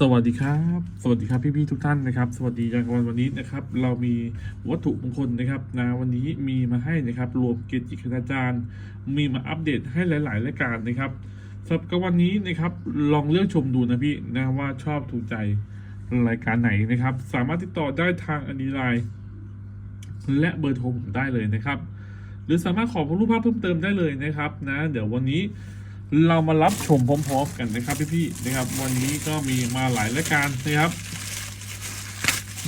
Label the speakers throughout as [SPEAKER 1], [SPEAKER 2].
[SPEAKER 1] สวัสดีครับ สวัสดีครับพี่ๆทุกท่านนะครับ สวัสดีจากวันวันนี้นะครับ เรามีวัตถุมงคลนะครับนะวันนี้มีมาให้นะครับ รวมเกจิคณาจารย์ มีมาอัปเดตให้หลาย ๆ รายการนะครับสำหรับกับวันนี้นะครับลองเลือกชมดูนะพี่นะว่าชอบถูกใจรายการไหนนะครับ สามารถติดต่อได้ทางอันดีไลน์และเบอร์โทรผมได้เลยนะครับ หรือสามารถขอรูปภาพเพิ่มเติมได้เลยนะครับนะเดี๋ยววันนี้ เรามารับชมพร้อมๆกันนะครับพี่ๆนะครับ วันนี้ก็มีมาหลายรายการนะครับ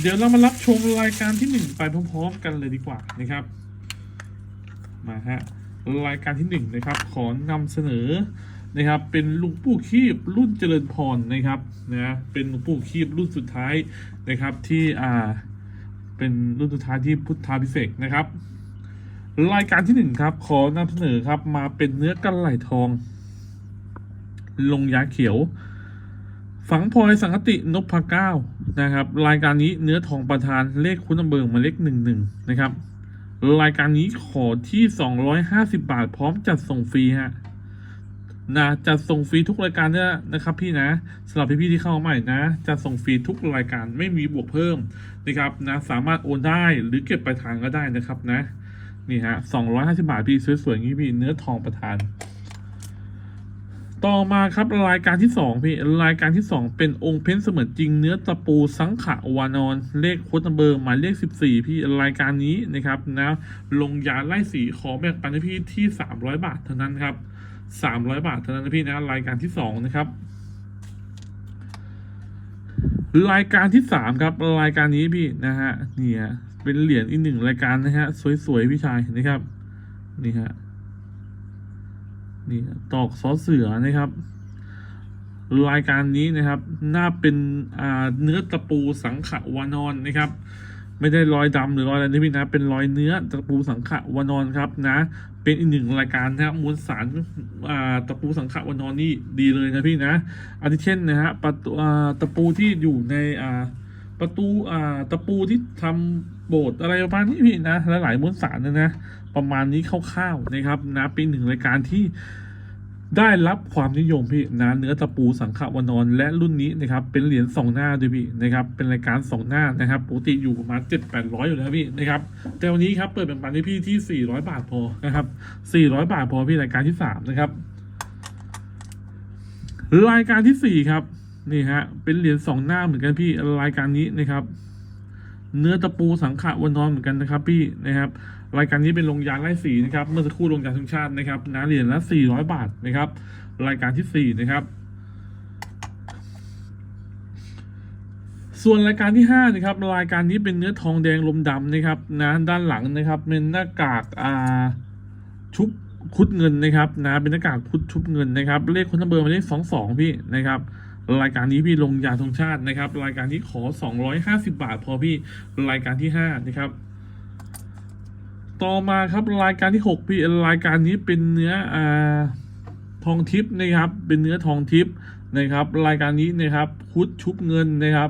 [SPEAKER 1] เดี๋ยวเรามารับชมรายการที่หนึ่งไปพร้อมๆกันเลยดีกว่านะครับมาฮะรายการที่หนึ่งนะครับขอนำเสนอนะครับเป็นลุงปู่คีบรุ่นเจริญพรนะครับนะเป็นลุงปู่คีบรุ่นสุดท้ายนะครับที่อ่าเป็นรุ่นสุดท้ายที่พุทธาพิเศษนะครับ รายการที่หนึ่งครับขอนำเสนอครับมาเป็นเนื้อกันไหลทอง ลงยาเขียว ฝังพลอยสังคตินพเก้านะครับ รายการนี้เนื้อทองประธานเลขคุณเบิงมาเลขหนึ่งหนึ่งนะครับ รายการนี้ขอที่สองร้อยห้าสิบาทพร้อมจัดส่งฟรีฮะนะจัดส่งฟรีทุกรายการเนี่ยนะครับ พี่นะสำหรับพี่ๆที่เข้ามาใหม่นะจัดส่งฟรีทุกรายการไม่มีบวกเพิ่มนะครับนะสามารถโอนได้หรือเก็บปลายทางก็ได้นะครับนะนี่ฮะสองร้อยห้าสิบาทพี่สวยๆอย่างนี้พี่เนื้อทองประทาน ต่อมาครับรายการที่สองพี่รายการที่สองเป็นองค์เพ้นเสมือนจริงเนื้อตะปูสังขะวานอน เลขโคตรเบอร์หมายเลขสิบสี่พี่รายการนี้นะครับนะลงยาไล่สีขอแบ่งปันให้พี่ที่สามร้อยบาทเท่านั้นครับสามร้อยบาทเท่านั้นนะพี่นะรายการที่สองนะครับรายการที่สามครับรายการนี้พี่นะฮะนี่ฮะเป็นเหรียญอีกหนึ่งรายการนะฮะสวยๆพี่ชายนะครับนี่ฮะ นี่ตอกซอเสือนะครับ รายการนี้นะครับ น่าเป็นเนื้อตะปูสังขะวานอนนะครับ ไม่ได้รอยดำหรือรอยอะไรนะพี่นะ เป็นรอยเนื้อตะปูสังขะวานอนครับนะ เป็นอีกหนึ่งรายการนะครับมวลสารตะปูสังขะวานอนนี่ดีเลยนะพี่นะอาทิเช่นนะฮะประตูตะปูที่อยู่ในประตูตะปูที่ทำ โบสถ์อะไรประมาณนี้พี่นะและหลายมวลสารนะนะ ประมาณนี้คร่าวๆนะครับนะเป็นหนึ่งรายการที่ได้รับความนิยมพี่นะเนื้อตะปูสังขวนอนและรุ่นนี้นะครับเป็นเหรียญสองหน้าด้วยพี่นะครับเป็นรายการสองหน้านะครับปกติอยู่ประมาณเจ็ดแปดร้อยอยู่แล้วพี่นะครับแต่วันนี้ครับเปิดเป็นปันให้พี่ที่สี่ร้อยบาทพอนะครับสี่ร้อยบาทพอพี่รายการที่สามนะครับรายการที่สี่ครับนี่ฮะเป็นเหรียญสองหน้าเหมือนกันพี่รายการนี้นะครับ เนื้อตะปูสังขะวันนอนเหมือนกันนะครับพี่นะครับรายการนี้เป็นลงยาไล่สีนะครับเมื่อสักครู่ลงยาทุกชาตินะครับนะเหรียญละ400 บาทนะครับ รายการที่ 4 นะครับ ส่วนรายการที่5นะครับรายการนี้เป็นเนื้อทองแดงลมดำนะครับนะด้านหลังนะครับเป็นหน้ากากอ่าชุบคุดเงินนะครับนะเป็นหน้ากากคุดชุบเงินนะครับ เลขคนเบอร์มาเลขสองสองพี่นะครับ รายการนี้พี่ลงยาธงชาตินะครับ รายการที่ขอ 250 บาท พอพี่รายการที่ 5 นะครับ ต่อมาครับรายการที่ 6 พี่รายการนี้เป็นเนื้ออ่าทองทิพย์นะครับ เป็นเนื้อทองทิพย์นะครับ รายการนี้นะครับคุดชุบเงินนะครับ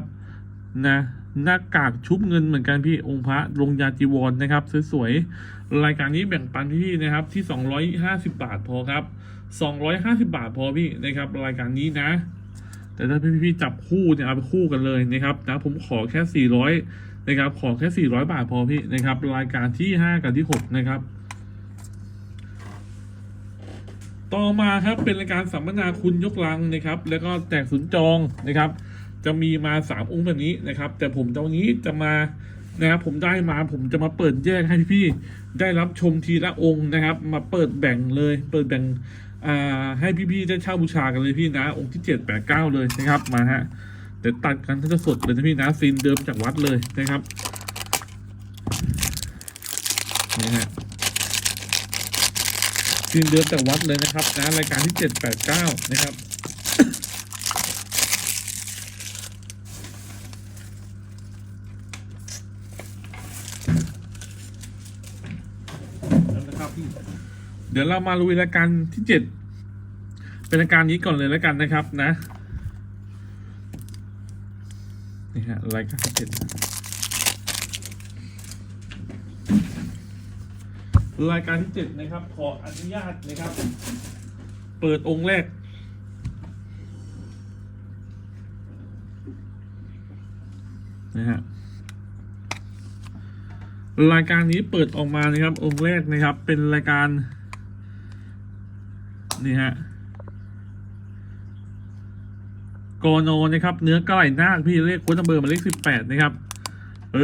[SPEAKER 1] นะหน้ากากชุบเงินเหมือนกันพี่องค์พระลงยาจีวรนะครับ สวยๆ รายการนี้แบ่งปันพี่นะครับที่ 250 บาทพอครับ 250 บาทพอพี่นะครับ รายการนี้นะ แต่ถ้าพี่ๆจับคู่เนี่ยเอาไปคู่กันเลยนะครับนะผมขอแค่ 400นะครับขอแค่ 400 บาทพอพี่นะครับรายการที่ 5 กับที่ 6 นะครับ ต่อมาครับเป็นรายการสัมมนาคุณยกลังนะครับ แล้วก็แจกสุนจองนะครับ จะมีมา 3 องค์แบบนี้นะครับ แต่ผมตรงนี้จะมานะครับผมได้มาผมจะมาเปิดแยกให้พี่ๆได้รับชมทีละองค์นะครับ มาเปิดแบ่งเลย เปิดแบ่ง ให้พี่ๆได้เช่าบูชากันเลยพี่นะ องค์ที่เจ็ดแปดเก้าเลยนะครับมาฮะเดี๋ยวตัดกันถ้าจะสดเลยนะพี่นะซีนเดิมจากวัดเลยนะครับนี่ฮะซีนเดิมจากวัดเลยนะครับนะรายการที่เจ็ดแปดเก้านะครับเดี๋ยวเรามาลุยรายการที่เจ็ด เป็นรายการนี้ก่อนเลยแล้วกันนะครับนะนี่ฮะรายการที่เจ็ดรายการที่เจ็ดนะครับ ขออนุญาตนะครับ เปิดองค์แรกนะฮะรายการนี้เปิดออกมานะครับ องค์แรกนะครับ เป็นรายการ นี่ฮะ กอนอนะครับเนื้อกระไหล่นาคพี่เลขโค้ดนัมเบอร์มาเลขสิบแปดนะครับ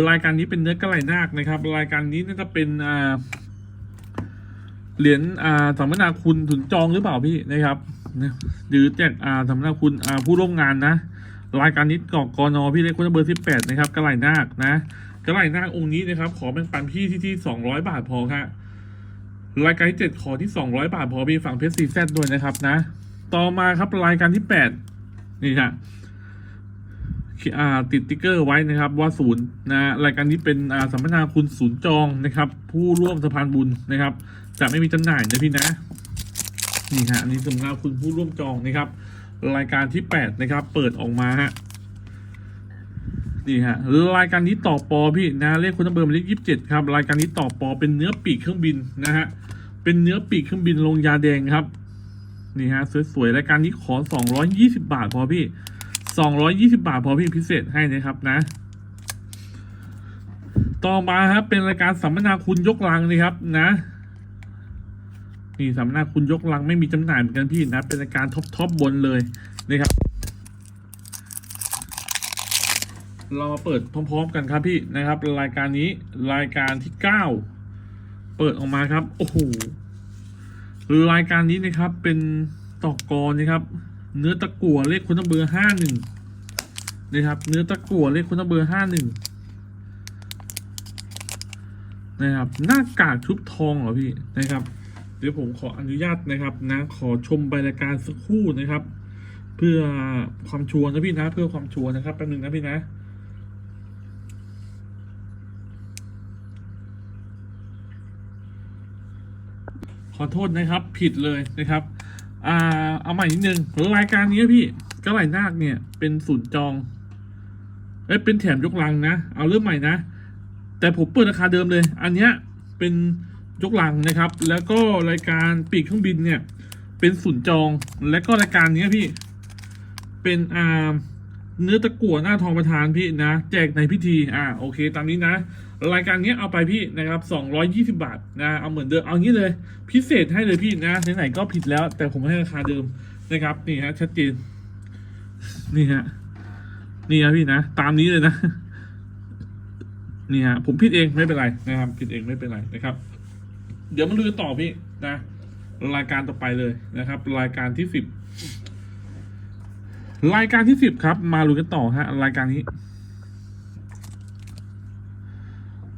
[SPEAKER 1] รายการนี้เป็นเนื้อกระไหล่นาคนะครับ รายการนี้น่าจะเป็นอ่าเหรียญอ่าสัมมนาคุณถึงจองหรือเปล่าพี่นะครับหรือแจกอ่าสัมมนาคุณอ่าผู้ร่วมงานนะ รายการนี้กอกกอนอพี่เล็กคนเบอร์สิบแปดนะครับกระไหล่นาคนะกระไหล่นาคองค์นี้นะครับ ขอแบ่งปันพี่ที่ที่สองร้อยบาทพอครับรายการที่เจ็ดขอที่สองร้อยบาทพอพี่ฝั่งเพชรซีแซดด้วยนะครับนะ ต่อมาครับรายการที่แปด นี่ฮะติดติ๊กเกอร์ไว้นะครับว่าศูนย์นะรายการนี้เป็นสัมมนาคุณศูนย์จองนะครับ ผู้ร่วมสะพานบุญนะครับ จะไม่มีจำหน่ายนะพี่นะนี่ฮะอันนี้สำหรับคุณผู้ร่วมจองนะครับ รายการที่แปดนะครับ เปิดออกมาฮะนี่ฮะรายการนี้ต่อปอพี่นะเลขคุณเบอร์หมายเลขยี่สิบเจ็ดครับรายการนี้ต่อปอเป็นเนื้อปีกเครื่องบินนะฮะเป็นเนื้อปีกเครื่องบินลงยาแดงครับ นี่ฮะสวยๆรายการนี้ขอสองร้อยยี่สิบาทพอพี่สองร้อยยี่สิบาทพอพี่พิเศษให้นะครับนะ ต่อมาครับเป็นรายการสัมมนาคุณยกลังนะครับนะ นี่สัมมนาคุณยกลังไม่มีจำหน่ายเหมือนกันพี่นะ เป็นรายการท็อปท็อปบนเลยนะครับ เรามาเปิดพร้อม ๆ กันครับพี่นะครับ รายการนี้รายการที่เก้าเปิดออกมาครับ โอ้โห รายการนี้นะครับเป็นตอกกอนะครับ เนื้อตะกั่วเลขคุณเบอร์ห้าหนึ่งนะครับ เนื้อตะกั่วเลขคุณเบอร์ห้าหนึ่งนะครับหน้ากากชุบทองเหรอพี่นะครับ เดี๋ยวผมขออนุญาตนะครับนะขอชมใบรายการสักครู่นะครับ เพื่อความชัวร์นะพี่นะ เพื่อความชัวร์นะครับแป๊บนึงนะพี่นะ อโทษนะครับ ผิดเลยนะครับอ่าเอาใหม่นิดนึงรายการนี้พี่กระไหลนาคเนี่ยเป็นศูนย์จองเอ้ยเป็นแถมยกลังนะ เอาเริ่มใหม่นะ แต่ผมเปิดราคาเดิมเลย อันเนี้ยเป็นยกลังนะครับ แล้วก็รายการปีกเครื่องบินเนี่ย เป็นศูนย์จอง และก็รายการนี้พี่ เป็นอ่าเนื้อตะกั่วหน้าทองประธานพี่นะ แจกในพิธี อ่าโอเค ตามนี้นะ รายการนี้เอาไปพี่นะครับสองร้อยยี่สิบาทนะเอาเหมือนเดิมเอางี้เลย พิเศษให้เลยพี่นะไหนๆก็ผิดแล้ว แต่ผมให้ราคาเดิมนะครับนี่ฮะชัดเจนนี่ฮะนี่นะพี่นะ ตามนี้เลยนะนี่ฮะผมผิดเองไม่เป็นไรนะครับ ผิดเองไม่เป็นไรนะครับ เดี๋ยวมาดูต่อพี่นะ รายการต่อไปเลยนะครับ รายการที่สิบรายการที่สิบครับ มาดูกันต่อฮะ รายการนี้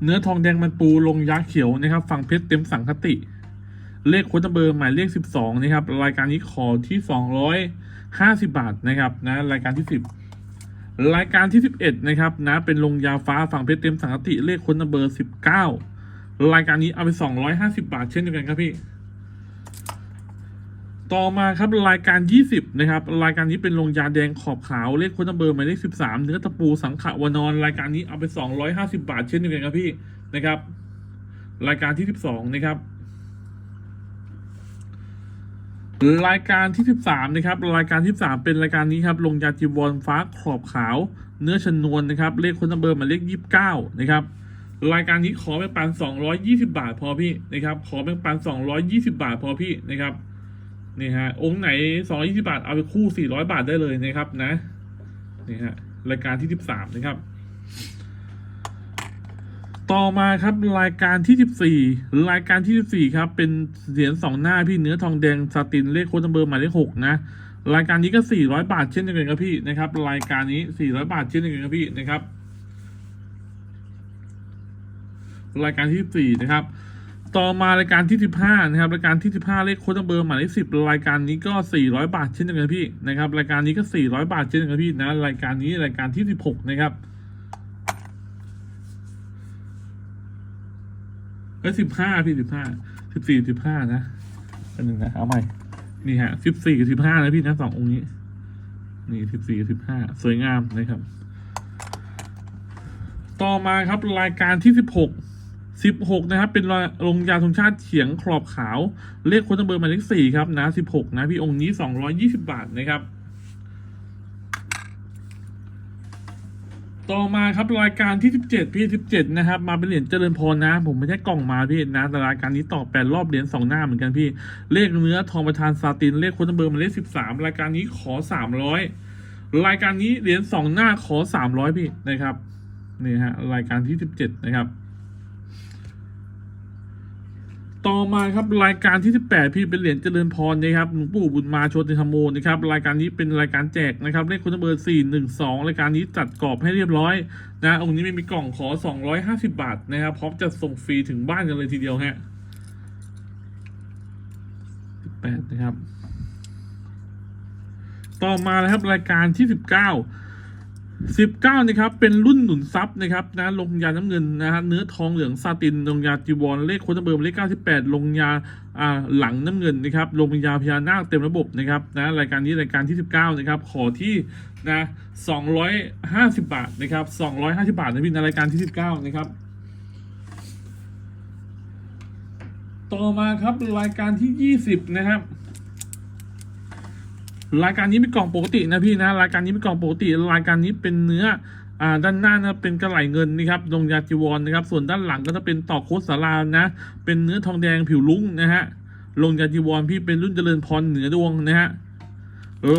[SPEAKER 1] เนื้อทองแดงมันปูลงยักษ์เขียวนะครับ ฝั่งเพชรเต็มสังคติ เลขโค้ดเบอร์หมายเลขสิบสองนะครับ รายการนี้ขอที่สองร้อยห้าสิบาทนะครับนะรายการที่สิบรายการที่สิบเอ็ดนะครับนะเป็นลงยาฟ้าฝั่งเพชรเต็มสังคติ เลขโค้ดเบอร์สิบเก้ารายการนี้เอาไปสองร้อยห้าสิบาทเช่นเดียวกันครับพี่ ต่อมาครับรายการ 20 นะครับ รายการนี้เป็นลงยาแดงขอบขาวเลขค้ดเบอร์หมายเลข13 เนื้อตะปูสังขะวานอน รายการนี้เอาไป 250 บาทเช่นเดียวกันครับพี่นะครับ รายการที่ 12 นะครับ รายการที่ 13 นะครับ รายการที่ 3 เป็นรายการนี้ครับลงยาจีวรฟ้าขอบขาว เนื้อชนวนนะครับ เลขค้ดเบอร์หมายเลข29 นะครับรายการนี้ขอแบ่งปัน 220 บาทพอพี่นะครับ ขอแบ่งปัน 220 บาทพอพี่นะครับ นี่ฮะ องค์ไหนสองยี่สิบาท เอาไปคู่สี่ร้อยบาทได้เลยนะครับนะ นี่ฮะ รายการที่สิบสามนะครับ ต่อมาครับรายการที่สิบสี่รายการที่สิบสี่ครับ เป็นเหรียญสองหน้าพี่เนื้อทองแดงซาตินเลขโค้ดเบอร์หมายเลขหกนะ รายการนี้ก็สี่ร้อยบาทเช่นเดียวกันครับพี่นะครับ รายการนี้สี่ร้อยบาทเช่นเดียวกันครับพี่นะครับ รายการที่สี่นะครับ ต่อมารายการที่สิบห้านะครับ รายการที่สิบห้าเลขโค้ดเบอร์หมายเลขสิบรายการนี้ก็สี่ร้อยบาทเช่นเดียวกันพี่นะครับ รายการนี้ก็สี่ร้อยบาทเช่นเดียวกันพี่นะ รายการนี้รายการที่สิบหกนะครับเอ้สิบห้าพี่สิบห้าสิบสี่สิบห้านะอันหนึ่งนะ เอาใหม่ นี่ฮะสิบสี่กับสิบห้านะพี่นะสององค์นี้ นี่สิบสี่กับสิบห้าสวยงามนะครับ ต่อมาครับรายการที่สิ บหกสิบหกนะครับ เป็นลงยาธงชาติเฉียงขอบขาว เลขโค้ดเบอร์หมายเลขสี่ครับนะสิบหกนะ พี่องค์นี้สองร้อยี่สิบาทนะครับ ต่อมาครับรายการที่ 17 พี่ 17 นะครับ มาเป็นเหรียญเจริญพรนะ ผมไม่ใช่กล่องมาพี่นะแต่รายการนี้ต่อแปดรอบเหรียญสองหน้าเหมือนกันพี่ เลขเนื้อทองประธานซาติน เลขโคนเบอร์หมายเลข 13 รายการนี้ขอ 300 รายการนี้เหรียญสองหน้าขอ 300 พี่นะครับ นี่ฮะรายการที่ 17 นะครับ ต่อมาครับรายการที่ 18 พี่เป็นเหรียญเจริญพรนะครับหลวงปู่บุญมาโชติธรรมโมนะครับรายการนี้เป็นรายการแจกนะครับเลขคุณเบอร์ 412 รายการนี้จัดกรอบให้เรียบร้อยนะองค์นี้ไม่มีกล่องขอ 250 บาทนะครับพร้อมจะส่งฟรีถึงบ้านกันเลยทีเดียวฮะ18นะครับ ต่อมานะครับรายการที่ 19 สิบเก้านะครับเป็นรุ่นหนุนทรัพย์นะครับนะลงยาน้ำเงินนะฮะเนื้อทองเหลืองซาตินลงยาจีวรเลขโคนเบอร์มเลขเก้าสิบแปดลงยาอ่าหลังน้ำเงินนะครับลงยาพญานาคเต็มระบบนะครับนะรายการนี้รายการที่สิบเก้านะครับขอที่นะสองร้อยห้าสิบบาทนะครับสองร้อยห้าสิบาทนะพี่ในรายการที่สิบเก้านะครับต่อมาครับรายการที่ยี่สิบนะครับ รายการนี้มีกล่องปกตินะพี่นะรายการนี้มีกล่องปกติ รายการนี้เป็นเนื้ออ่าด้านหน้านะเป็นกระไหลเงินนะครับลงยาจีวรนะครับ ส่วนด้านหลังก็จะเป็นต่อโคสสารานะ เป็นเนื้อทองแดงผิวลุ้งนะฮะลงยาจีวรพี่เป็นรุ่นเจริญพรเหนือดวงนะฮะ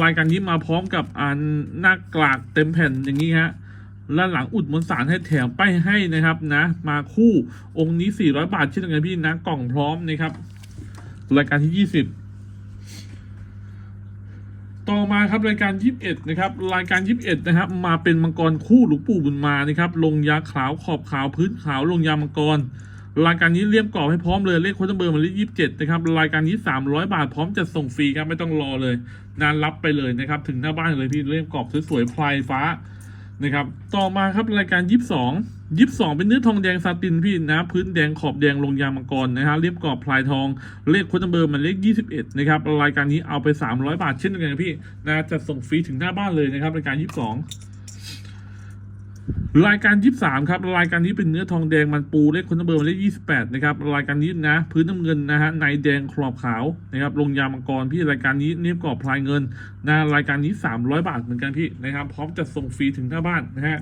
[SPEAKER 1] รายการนี้มาพร้อมกับอ่านหน้ากลากเต็มแผ่นอย่างนี้ฮะด้านหลังอุดมวลสารให้แถมป้ายให้นะครับนะ มาคู่องค์นี้ 400 บาทเช่นเดียวกันพี่นะกล่องพร้อมนะครับรายการที่ 20 ต่อมาครับรายการ 21 นะครับ รายการ 21 นะครับ มาเป็นมังกรคู่หลวงปู่บุญมานะครับ ลงยาขาวขอบขาวพื้นขาวลงยามังกร รายการนี้เรียมกรอบให้พร้อมเลยเลขโค้ดเบอร์มาเลข27นะครับรายการนี้ 300 บาทพร้อมจะส่งฟรีครับไม่ต้องรอเลย นานรับไปเลยนะครับ ถึงหน้าบ้านเลยพี่เรียมกรอบสวยๆพลายฟ้านะครับ ต่อมาครับรายการ 22 22เป็นเนื้อทองแดงซาตินพี่นะพื้นแดงขอบแดงลงยางมังกรนะฮะเรียบกรอบพลายทองเลขโค้ดเบอร์มันเลข 21 นะครับรายการนี้เอาไป 300 บาทเช่นเดียวกันพี่นะจะส่งฟรีถึงหน้าบ้านเลยนะครับรายการ22รายการ23ครับรายการนี้เป็นเนื้อทองแดงมันปูเลขคนเบอร์มายเลข28นะครับรายการนี้นะ พื้นน้ำเงินนะฮะในแดงขอบขาวนะครับลงยามังกรพี่รายการนี้เนียบกรอบพลายเงินนะรายการนี้300บาทเหมือนกันพี่นะครับพร้อมจะส่งฟรีถึงหน้าบ้านนะฮะ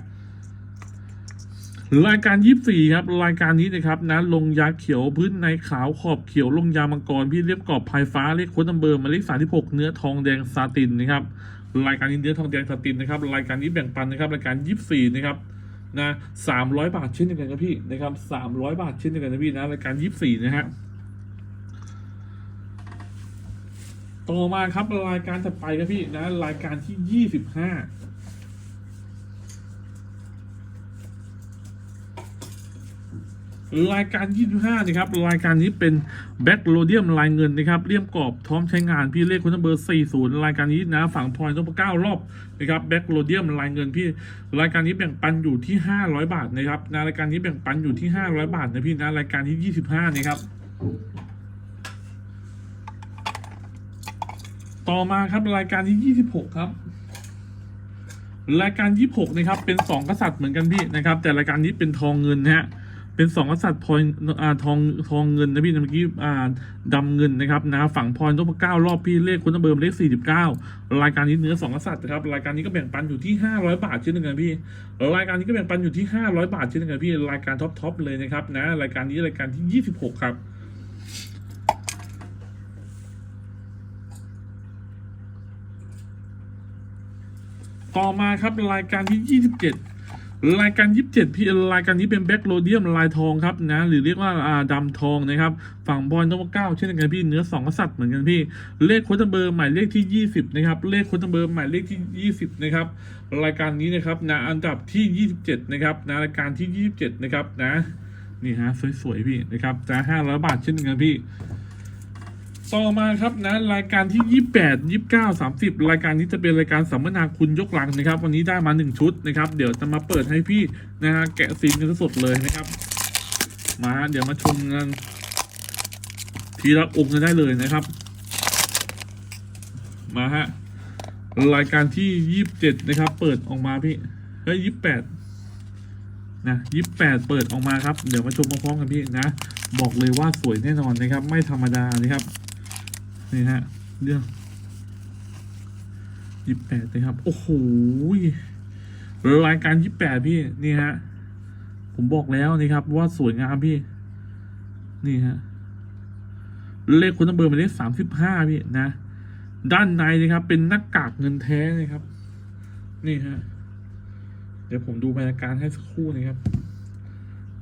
[SPEAKER 1] รายการ 24 ครับ รายการนี้นะครับนะลงยาเขียวพื้นในขาวขอบเขียวลงยามังกรพี่เรียบกรอบภายฟ้าเลขโค้ดนัมเบอร์มาเลขสามที่หกเนื้อทองแดงซาตินนะครับรายการนี้เนื้อทองแดงซาตินนะครับรายการนี้แบ่งปันนะครับรายการ 24 นะครับนะ300 บาทเช่นเดียวกันครับพี่นะครับสามร้อยบาทเช่นเดียวกันนะพี่นะรายการ 24 นะฮะต่อมาครับรายการถัดไปครับพี่นะรายการที่ 25 รายการ 25 นะครับ รายการนี้เป็นแบ็กโลเดียมลายเงินนะครับเลี่ยมกรอบพร้อมใช้งานพี่เลขคุณเบอร์ 40 รายการนี้นะฝั่งพลอยต้องเก้ารอบนะครับแบ็กโลเดียมลายเงินพี่รายการนี้แบ่งปันอยู่ที่ 500 บาทนะครับนะรายการนี้แบ่งปันอยู่ที่ 500 บาทนะพี่นะรายการที่ 25 นะครับต่อมาครับรายการที่ 26 ครับ รายการ 26 นะครับ เป็น 2 กษัตริย์เหมือนกันพี่นะครับ แต่รายการนี้เป็นทองเงินนะฮะ เป็นสองกษัตริย์พลอยทองทองเงินนะพี่เมื่อกี้อ่าดำเงินนะครับนะฝั่งพลอยต้องเก้ารอบพี่เลขคุณตเบอร์เลขสี่สิบเก้ารายการนี้เนื้อสองกษัตริย์นะครับรายการนี้ก็แบ่งปันอยู่ที่ห้าร้อยบาทเช่นเดียวกันพี่รายการนี้ก็แบ่งปันอยู่ที่ห้าร้อยบาทเช่นเดียวกันพี่รายการท็อปทอปเลยนะครับนะรายการนี้รายการที่ยี่สิบหกครับต่อมาครับรายการที่ 27 รายการ 27 พี่รายการนี้เป็นแบ็กโลเดียมลายทองครับนะหรือเรียกว่าอ่าดำทองนะครับ ฝั่งบอลนพเก้าเช่นกันพี่เนื้อสองกษัตริย์เหมือนกันพี่ เลขโค้ดเบอร์หมายเลขที่ 20 นะครับ เลขโค้ดเบอร์หมายเลขที่ 20 นะครับ รายการนี้นะครับนะอันดับที่ 27 นะครับนะรายการที่ 27 นะครับนะนี่ฮะสวยๆพี่นะครับจะ500บาทเช่นกันพี่ ต่อมาครับนะรายการที่ 28 29 30 รายการนี้จะเป็นรายการสัมมนาคุณยกลังนะครับ วันนี้ได้มา 1 ชุดนะครับ เดี๋ยวจะมาเปิดให้พี่นะฮะแกะซีนกันสดเลยนะครับ มาเดี๋ยวมาชมกันทีละองค์กันได้เลยนะครับ มาฮะรายการที่ 27 นะครับ เปิดออกมาพี่เฮ้ย28นะยี่แปดเปิดออกมาครับ เดี๋ยวมาชมพร้อมๆกันพี่นะ บอกเลยว่าสวยแน่นอนนะครับ ไม่ธรรมดานะครับ นี่ฮะเรื่องยี่แปดนะครับ โอ้โหรายการยี่แปดพี่ นี่ฮะ ผมบอกแล้วนี่ครับ ว่าสวยงามพี่ นี่ฮะ เลขคุณเบอร์หมายเลขสามสิบห้าพี่นะ ด้านในนะครับ เป็นหน้ากากเงินแท้นะครับ นี่ฮะ เดี๋ยวผมดูบรรยากาศให้สักครู่นะครับ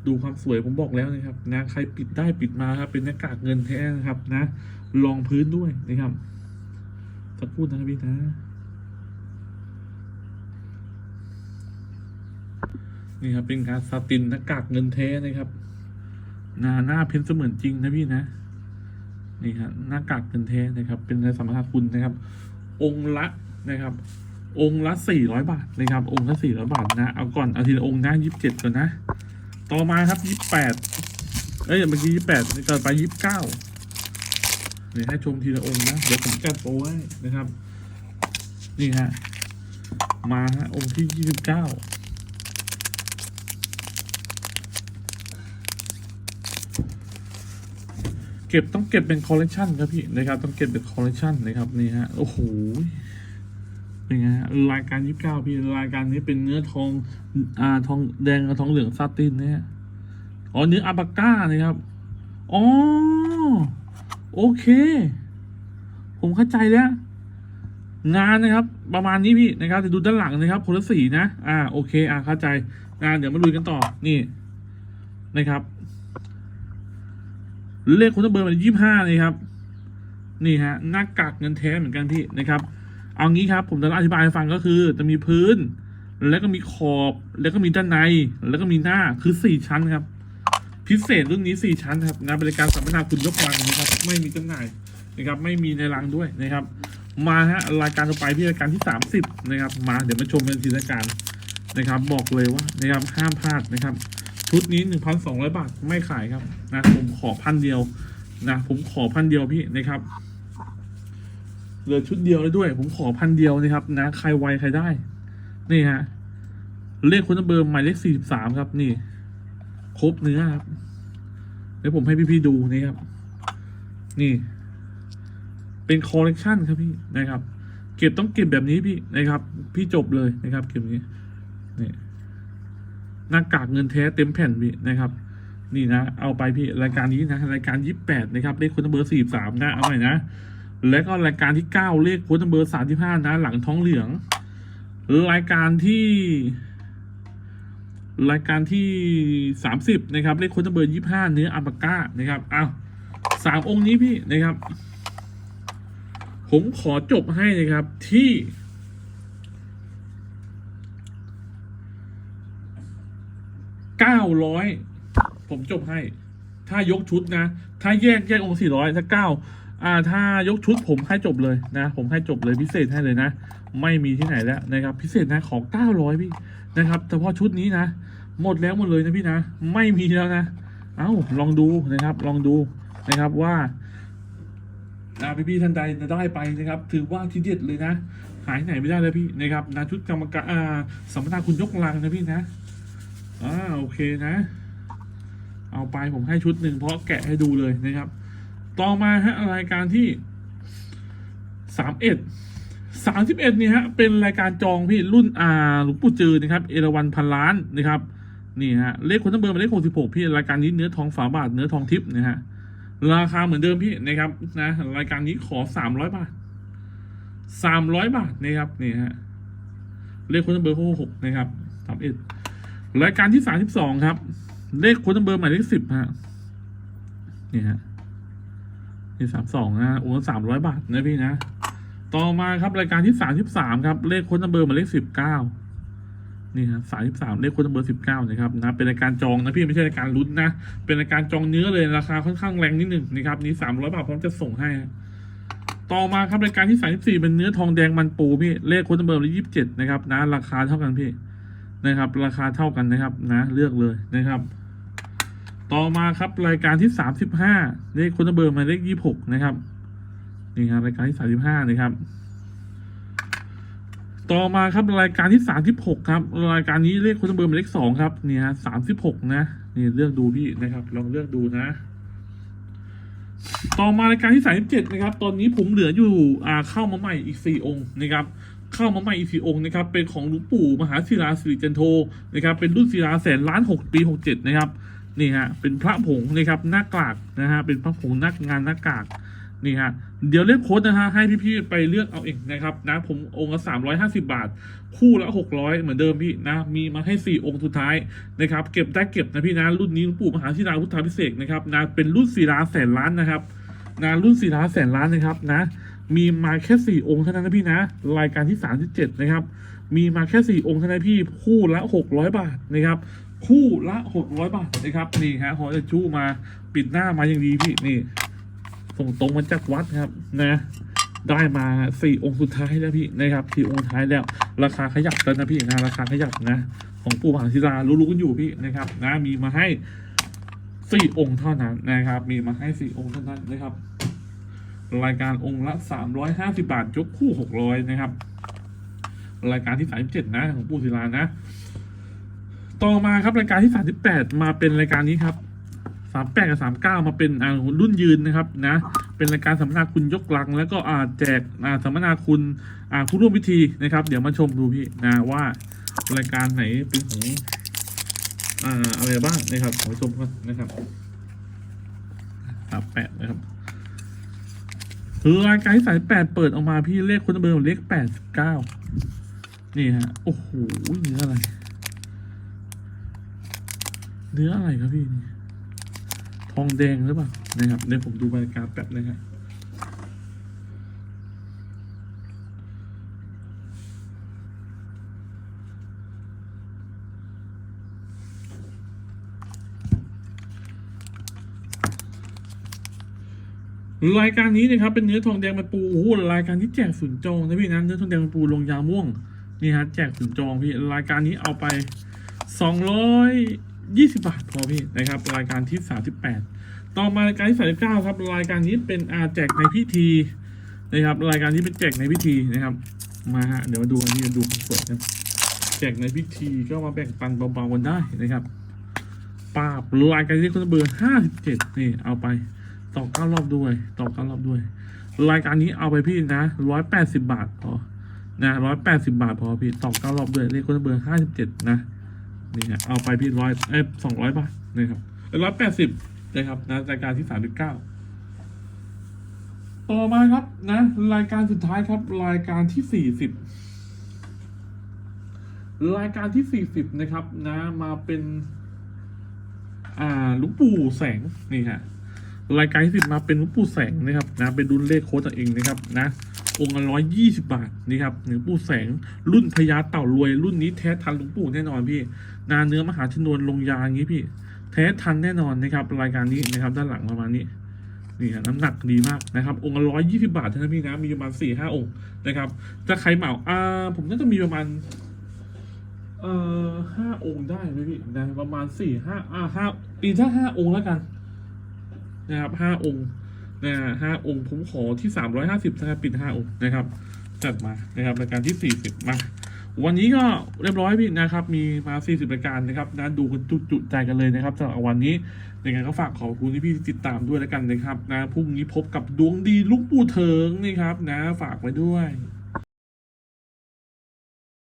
[SPEAKER 1] ดูความสวยผมบอกแล้วนะครับ นะ ใครปิดได้ปิดมาครับ เป็นหน้ากากเงินแท้นะครับ นะ รองพื้นด้วยนะครับสักครู่นะครับพี่นะนี่ครับเป็นการสตินหน้ากากเงินแท้นะครับ หน้าหน้าเพ้นเสมือนจริงนะพี่นะนี่ครับหน้ากากเงินแท้นะครับ เป็นในสมรทคุณนะครับ องค์ละนะครับ องค์ละสี่ร้อยบาทนะครับ องค์ละสี่ร้อยบาทนะเอาก่อนเอาทีละองค์นะยี่สิบเจ็ดก่อนนะ ต่อมาครับยี่สิบแปดเอ้ยเมื่อกี้ยี่สิบแปดเกิดไปยี่สิบเก้า เดี๋ยวให้ชมทีละองค์นะเดี๋ยวผมจัดโปรไว้นะครับ นี่ฮะมาฮะองค์ที่ยี่สิบเก้าเก็บต้องเก็บเป็นคอลเลกชันครับพี่นะครับ ต้องเก็บเป็นคอลเลกชันนะครับนี่ฮะโอ้โหเป็นไงฮะรายการยี่สิบเก้าพี่รายการนี้เป็นเนื้อทองอ่าทองแดงกับทองเหลืองซาตินนะฮะอ๋อเนื้ออาบาก้านะครับอ๋อ โอเค ผมเข้าใจแล้ว งานนะครับ ประมาณนี้พี่นะครับจะดูด้านหลังนะครับคนละสีนะ อ่า โอเค อ่าเข้าใจงานเดี๋ยวมาลุยกันต่อ นี่นะครับ เลขคุณเบอร์มันยี่ห้านี่ครับ นี่ฮะหน้ากากเงินแท้เหมือนกันพี่นะครับ เอางี้ครับ ผมจะอธิบายให้ฟังก็คือ จะมีพื้น แล้วก็มีขอบ แล้วก็มีด้านใน แล้วก็มีหน้าคือสี่ชั้นครับ พิเศษรุ่นนี้สี่ชั้นครับนะบริการสัมมนาคุณยกลังนะครับ ไม่มีจำหน่ายนะครับ ไม่มีในรังด้วยนะครับ มาฮะรายการต่อไปที่รายการที่สามสิบนะครับ มาเดี๋ยวมาชมกันทีละการนะครับ บอกเลยว่านะครับห้ามพลาดนะครับ ชุดนี้หนึ่งพันสองร้อยบาทไม่ขายครับนะผมขอพันเดียวนะผมขอพันเดียวพี่นะครับเหลือชุดเดียวเลยด้วย ผมขอพันเดียวนะครับ นะ ใครไวใครได้ นี่ฮะเลขคุณเบอร์หมายเลขสี่สิบสามครับ นี่ ครบเนื้อครับ เดี๋ยวผมให้พี่ๆดูนี่ครับ นี่ เป็นคอลเลกชันครับพี่นะครับ เก็บต้องเก็บแบบนี้พี่นะครับ พี่จบเลยนะครับเก็บนี้นี่หน้ากากเงินแท้เต็มแผ่นพี่นะครับ นี่นะ เอาไปพี่รายการนี้นะรายการยี่สิบแปดนะครับเลขคุณเบอร์สี่สามนะเอาใหม่นะแล้วก็รายการที่เก้าเลขคุณเบอร์สามที่ห้านะ หลังท้องเหลืองรายการที่ รายการที่สามสิบนะครับ เลขคุณเบอร์ยี่ห้าเนื้ออัลปาก้านะครับอ้าวสามองค์นี้พี่นะครับ ผมขอจบให้นะครับที่เก้าร้อยผมจบให้ ถ้ายกชุดนะ ถ้าแยกแยกองค์สี่ร้อยถ้าเก้าอ่า ถ้ายกชุดผมให้จบเลยนะ ผมให้จบเลยพิเศษให้เลยนะ ไม่มีที่ไหนแล้วนะครับ พิเศษนะของเก้าร้อยพี่ นะครับแต่พอชุดนี้นะ หมดแล้วหมดเลยนะพี่นะ ไม่มีแล้วนะ เอ้าลองดูนะครับ ลองดูนะครับว่าอ่าพี่ท่านใดจะได้ไปนะครับ ถือว่าทีเด็ดเลยนะ หายไหนไม่ได้เลยพี่นะครับนะชุดกรรมการอ่าสัมมนาคุณยกลังนะพี่นะอ่าโอเคนะ เอาไปผมให้ชุดหนึ่งเพราะแกะให้ดูเลยนะครับ ต่อมาฮะรายการที่สามเอ็ด สามสิบเอ็ดนี่ฮะเป็นรายการจองพี่รุ่นอาหลวงปู่จือนะครับเอราวันพันล้านนะครับนี่ฮะเลขคนทั้งเบอร์หมายเลขหกสิบหกพี่รายการนี้เนื้อทองฝาบาทเนื้อทองทิพย์นะฮะราคาเหมือนเดิมพี่นะครับนะรายการนี้ขอสามร้อยบาทสามร้อยบาทนะครับนี่ฮะเลขคนทั้งเบอร์หกนะครับสามเอ็ดรายการที่สามสิบสองครับ เลขค้ดนัมเบอร์หมายเลขสิบฮะนี่ฮะนี่สามสองนะโอ้สามร้อยบาทนะพี่นะ ต่อมาครับรายการที่สามสิบสามครับเลขค้ดนัมเบอร์มาเลขสิบเก้านี่ฮะสามสิบสามเลขค้ดนัมเบอร์สิบเก้านะครับนะเป็นรายการจองนะพี่ไม่ใช่รายการลุ้นนะ เป็นรายการจองเนื้อเลยราคาค่อนข้างแรงนิดหนึ่งนะครับนี่สามร้อยบาทพร้อมจะส่งให้ ต่อมาครับรายการที่สามสิบสี่เป็นเนื้อทองแดงมันปูพี่เลขค้ดนัมเบอร์ยี่สิบเจ็ดนะครับนะราคาเท่ากันพี่นะครับ ราคาเท่ากันนะครับนะ เลือกเลยนะครับ ต่อมาครับรายการที่สามสิบห้าเลขคุณเบอร์มาเลขยี่สิบหกนะครับ นี่ครับรายการที่สามสิบห้านะครับ ต่อมาครับรายการที่สามสิบหกครับ รายการนี้เลขคุณเบอร์หมายเลขสองครับนี่ฮะสามสิบหกนะนี่เลือกดูพี่นะครับลองเลือกดูนะ ต่อมารายการที่สามสิบเจ็ดนะครับ ตอนนี้ผมเหลืออยู่อ่าเข้ามาใหม่อีกสี่องค์นะครับเข้ามาใหม่อีกสี่องค์นะครับ เป็นของหลวงปู่มหาศิลาสิริจันโทนะครับ เป็นรุ่นศิลาแสนล้านหกปีหกเจ็ดนะครับนี่ฮะเป็นพระผงนะครับหน้ากากนะฮะเป็นพระผงน้างานหน้ากาก นี่ฮะ เดี๋ยวเลือกโค้ดนะฮะ ให้พี่ๆไปเลือกเอาเองนะครับนะผมองค์ละสามร้อยห้าสิบาท คู่ละหกร้อยเหมือนเดิมพี่นะ มีมาให้สี่องค์สุดท้ายนะครับ เก็บได้เก็บนะพี่นะ รุ่นนี้หลวงปู่มหาศิลาพุทธาพิเศษนะครับนะ เป็นรุ่นศิลาแสนล้านนะครับนะรุ่นศิลาแสนล้านนะครับนะ มีมาแค่สี่องค์เท่านั้นนะพี่นะ รายการที่สามที่เจ็ดนะครับ มีมาแค่สี่องค์เท่านั้นพี่ คู่ละหกร้อยบาทนะครับคู่ละหกร้อยบาทนะครับ นี่ฮะหอจะจู้มาปิดหน้ามาอย่างดีพี่ นี่ ส่งตรงมาจากวัดครับนะได้มาสี่องค์สุดท้ายแล้วพี่นะครับสี่องค์สุดท้ายแล้ว ราคาขยับแล้วนะพี่นะราคาขยับนะ ของปู่มหาศิลารู้ๆกันอยู่พี่นะครับ นะมีมาให้สี่องค์เท่านั้นนะครับ มีมาให้สี่องค์เท่านั้นนะครับ รายการองค์ละสามร้อยห้าสิบาทยกคู่หกร้อยนะครับ รายการที่สามสิบเจ็ดนะของปู่ศิลานะ ต่อมาครับรายการที่สามสิบแปดมาเป็นรายการนี้ครับ สามแปดกับสามเก้ามาเป็นอ่ารุ่นยืนนะครับนะเป็นรายการสัมมนาคุณยกลัง แล้วก็อ่าแจกอ่าสัมมนาคุณอ่าผู้ร่วมพิธีนะครับ เดี๋ยวมาชมดูพี่นะว่ารายการไหนเป็นของอ่าอะไรบ้างนะครับขอชมกันนะครับสามแปดนะครับรายการที่สายแปดเปิดออกมาพี่เลขคนเบอร์เลขแปดเก้านี่ฮะโอ้โหเนื้ออะไร เนื้ออะไรครับพี่นี่ ทองแดงหรือเปล่านะครับเดี๋ยวผมดูบรรยากาศแป๊บนะครับรายการนี้นะครับเป็นเนื้อทองแดงมันปูโอ้โหรายการที่แจกสุนจองนะพี่นะเนื้อทองแดงมันปูลงยาม่วงนี่ฮะแจกสุนจองพี่รายการนี้เอาไปสองร้อย ยี่สิบาทพอพี่นะครับ รายการที่สามสิบแปดต่อมารายการที่สามสิบเก้าครับ รายการนี้เป็นอาแจกในพิธีนะครับ รายการนี้เป็นแจกในพิธีนะครับ มาฮะเดี๋ยวมาดูกันที่ดูสวยกันแจกในพิธีก็มาแบ่งปันเบาๆกันได้นะครับปาบรายการที่คุณเบอร์ห้าสิบเจ็ดนี่เอาไปต่อเก้ารอบด้วยต่อเก้ารอบด้วย รายการนี้เอาไปพี่นะร้อยแปดสิบาทพอนะร้อยแปดสิบาทพอพี่ต่อเก้ารอบด้วยเลขคุณเบอร์ห้าสิบเจ็ดนะ นี่ฮะเอาไปพี่ร้อยเอ้สองร้อยบาทนะครับร้อยแปดสิบนะครับนะรายการที่สามสิบเก้าต่อมาครับนะ รายการสุดท้ายครับ รายการที่สี่สิบรายการที่สี่สิบนะครับ นะมาเป็น อ่าลุงปู่แสงนี่ฮะ รายการที่สิบมาเป็นหลุงปู่แสงนะครับนะเป็นรุ่นเลขโค้ดตัวเองนะครับนะองค์ละร้อยยี่สิบาทนี่ครับหลวงปู่แสงรุ่นพญาเต่ารวย รุ่นนี้แท้ทันหลวงปู่แน่นอนพี่นาเนื้อมหาชนวนลงยาอย่างนี้พี่แท้ทันแน่นอนนะครับรายการนี้นะครับด้านหลังประมาณนี้นี่ฮะน้ำหนักดีมากนะครับ องค์ละร้อยยี่สิบาทเท่านั้นพี่นะมีประมาณสี่ห้าองค์นะครับถ้าใครเหมาอ่าผมน่าจะมีประมาณเอ่อห้าองค์ได้ไหมพี่นะประมาณสี่ห้าอ่าห้าอีถ้าห้าองค์แล้วกัน นะครับห้าองค์นะฮะห้าองค์ผมขอที่สามร้อยห้าสิบนะครับปิดห้าองค์นะครับ จัดมานะครับรายการที่สี่สิบมา วันนี้ก็เรียบร้อยพี่นะครับ มีมาสี่สิบรายการนะครับนะดูกันจุจุใจกันเลยนะครับสำหรับวันนี้ยังไงก็ฝากขอบคุณที่พี่ติดตามด้วยแล้วกันนะครับนะพรุ่งนี้พบกับดวงดีลูกปู่เถิงนี่ครับนะฝากไว้ด้วย